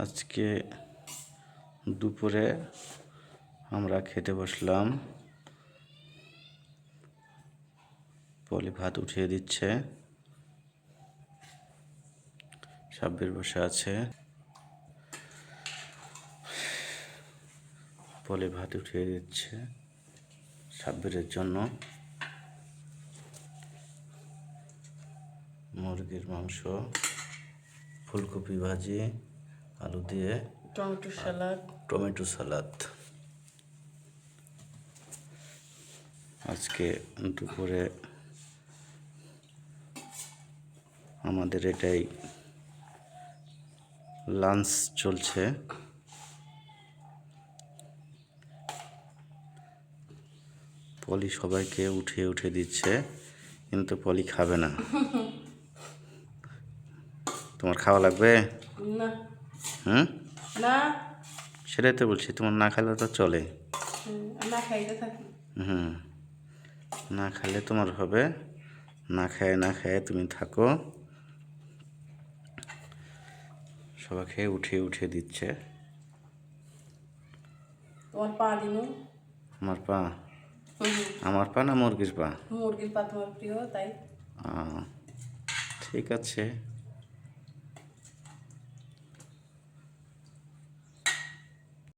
আজকে দুপুরে আমরা খেতে বসলাম। পলি ভাত উঠিয়ে দিচ্ছে। সাব্বির বসে আছে। পলি ভাত উঠিয়ে দিচ্ছে সাব্বিরের জন্য। মুরগির মাংস, ফুলকপি ভাজি। আলু দিয়ে টমেটো স্যালাড টমেটো সালাদ। আজকে দুপুরে আমাদের এটাই লাঞ্চ চলছে। পলি সবাইকে উঠিয়ে উঠে দিচ্ছে কিন্তু পলি খাবে না। তোমার খাওয়া লাগবে? না। হুম না। সেটাই তো বলছি তোমার না খেলে তো চলে। হুম, না খাইতে থাকি হুম না খেলে তোমার হবে। না খায় না খায় তুমি থাকো। সবাইকে উঠিয়ে উঠিয়ে দিচ্ছে। তোমার পা দিনু। আমার পা? আমার পা না মুরগির পা? মুরগির পা তোমার প্রিয় তাই। ঠিক আছে।